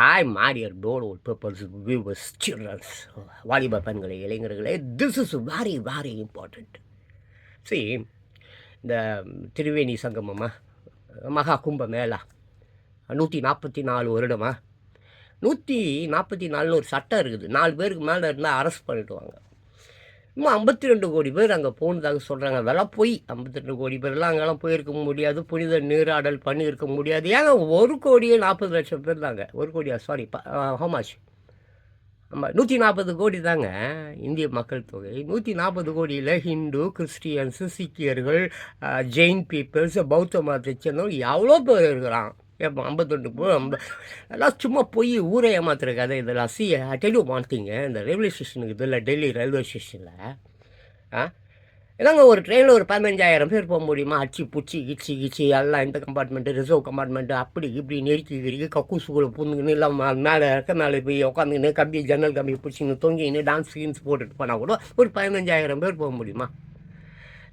Hi மாரியர் டோல் purpose viewers childrens வாலிப பெண்களே இளைஞர்களே this is very very important சரி இந்த திருவேணி சங்கமமா மகா கும்ப மேளா நூற்றி நாற்பத்தி நாலு வருடமா நூற்றி நாற்பத்தி நாலுன்னு ஒரு சட்டம் இருக்குது. நாலு பேருக்கு மேலே இருந்தால் அரெஸ்ட் பண்ணிடுவாங்க. இன்னும் ஐம்பத்தி ரெண்டு கோடி பேர் அங்கே போனதாக சொல்கிறாங்க அதெல்லாம் போய் ஐம்பத்தி ரெண்டு கோடி பேர்லாம் அங்கெல்லாம் போயிருக்க முடியாது. புனித நீராடல் பண்ணியிருக்க முடியாது. ஏங்க ஒரு கோடியே நாற்பது லட்சம் பேர் தாங்க. ஒரு கோடியா? சாரி ஹோமாச்சு ஆமாம் நூற்றி நாற்பது கோடி தாங்க. இந்திய மக்கள் தொகை. நூற்றி நாற்பது கோடியில் ஹிந்து கிறிஸ்டியன்ஸு சீக்கியர்கள் ஜெயின் பீப்புள்ஸ் பௌத்த மதத்தை சேர்ந்தவங்க எவ்வளோ பேர் இருக்கிறான்? ஏப்பா ஐம்பத்தெண்டு போ ஐம்ப எல்லாம் சும்மா போய் ஊரை ஏமாத்துற கதை இதெல்லாம். சி டெலியூ மாட்டிங்க இந்த ரயில்வே ஸ்டேஷனுக்கு இதில் டெல்லி ரயில்வே ஸ்டேஷனில் ஆ ஏதாங்க ஒரு ட்ரெயினில் ஒரு பதினஞ்சாயிரம் பேர் போக முடியுமா? அச்சு பிடிச்சி கிச்சி கிச்சி எல்லாம் இந்த கம்பார்ட்மெண்ட்டு ரிசர்வ் கம்பார்ட்மெண்ட்டு அப்படி இப்படி நெருக்கி கிரிக்கி கக்கூசுக்குள்ளே புந்துக்கின்னு இல்லை மேலே இருக்க மேலே போய் உட்காந்துக்கின்னு கம்பி ஜன்னல் கம்பி பிடிச்சின்னு தொங்கின்னு டான்ஸ் கீன்ஸ் போட்டுட்டு போனால் கூட ஒரு பதினஞ்சாயிரம் பேர் போக முடியுமா?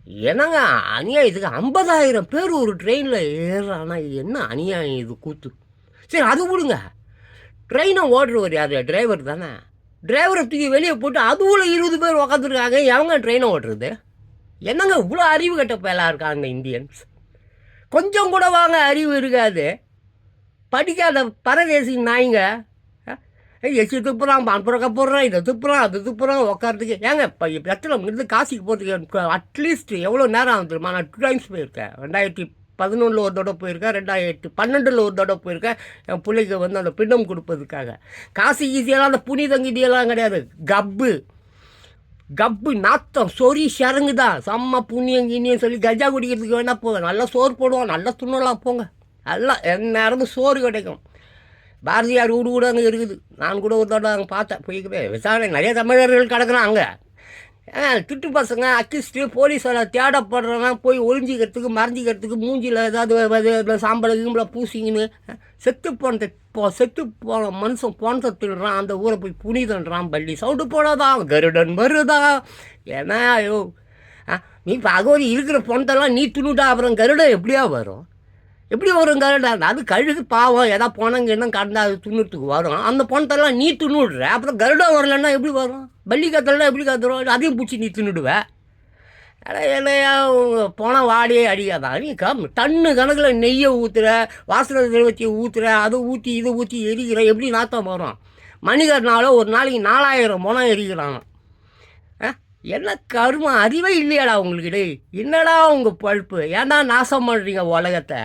என்னங்க அநியாயத்துக்கு ஐம்பதாயிரம் பேர் ஒரு ட்ரெயினில் ஏறுறானா? இது என்ன அநியாயம் இது கூத்து? சரி அது விடுங்க. ட்ரெயினை ஓட்டுறவர் யார்? டிரைவர் தானே. டிரைவரை தூக்கி வெளியே போட்டு அதுவும் இருபது பேர் உக்காந்துருக்காங்க. எவங்க ட்ரெயினை ஓட்டுறது? என்னங்க இவ்வளோ அறிவு கட்ட பயலாக இருக்காங்க இந்தியன்ஸ்? கொஞ்சம் கூட வாங்க அறிவு இருக்காது. படிக்காத பரதேசி நாய்ங்க எச்சு துப்புறான் பான்புறக்க போடுறான் இதை துப்புறான் அது துப்புறான் உட்காரத்துக்கு ஏங்க இப்போ எத்தனை இருந்து காசிக்கு போகிறதுக்கு அட்லீஸ்ட் எவ்வளோ நேரம் ஆகும் தெரியுமா? நான் டூ டைம்ஸ் போயிருக்கேன். ரெண்டாயிரத்தி பதினொன்றில் ஒரு தடவை போயிருக்கேன் ரெண்டாயிரத்தி பன்னெண்டில் ஒரு தடவை போயிருக்கேன். என் பிள்ளைக்கு வந்து அந்த பிண்டம் கொடுப்பதுக்காக. காசு ஈஸியெல்லாம் அந்த புனிதங்கிதியெல்லாம் கிடையாது. கப்பு. கப்பு நாத்தம் சொறி சரங்கு தான். செம்ம புண்ணியம் கிண்ணியம் சொல்லி கஜா குடிக்கிறதுக்கு வேணால் போங்க. நல்லா சோறு போடுவோம் நல்லா துண்ணலாம் போங்க. எல்லாம் எந்நேரமும் சோறு கிடைக்கும். பாரதியார் வீடு கூட அங்கே இருக்குது. நான் கூட ஒரு தடவை அங்கே பார்த்தேன் போய்க்கவே விசாரணை நிறைய தமிழர்கள் கிடக்குறான் அங்கே. திட்டு பசங்க அக்கிஸ்ட்டு போலீஸோட தேடப்படுறவன் போய் ஒழிஞ்சிக்கிறதுக்கு மறைஞ்சிக்கிறதுக்கு மூஞ்சியில் ஏதாவது சாம்பல் கிம்பளை பூசிங்கன்னு செத்து போன போ செத்து போன மனுஷன் போனத்தை திருடுறான் அந்த ஊரை போய் புனிதன்றான் பள்ளி. சவுண்டு போனதான் கருடன் வருதா? ஏன்னா ஐயோ ஆ, நீ பகவதி இருக்கிற பொணத்தெல்லாம் நீ துணுட்டா அப்புறம் கருடன் எப்படியா வரும்? எப்படி வரும் கருடன் அது கழுகு பாவம். எதா போனங்க என்ன கடந்தா அது துண்ணுறதுக்கு வரும். அந்த பணத்தெல்லாம் நீ துண்ணுடுற அப்புறம் கருடம் வரலன்னா எப்படி வரும்? பள்ளி கத்தலாம் எப்படி கத்துறோம்? அதையும் பிடிச்சி நீ தின்னுடுவ? அட என்னையா போன வாடியே அடிக்காதான் நீ கம். டன்னு கணக்கில் நெய்யை ஊற்றுற வாசனை திரவத்தியை ஊற்றுற அதை ஊற்றி இதை ஊற்றி எரிக்கிற எப்படி நாத்தம் வரும்? மணிகர்னால ஒரு நாளைக்கு நாலாயிரம் பணம் எரிக்கிறான் ஆ? என்ன கருமம் அறிவே இல்லையாடா உங்களுக்கு டேய் என்னடா உங்கள் பழுப்பு? ஏன்டா நாசம் பண்ணுறீங்க உலகத்தை?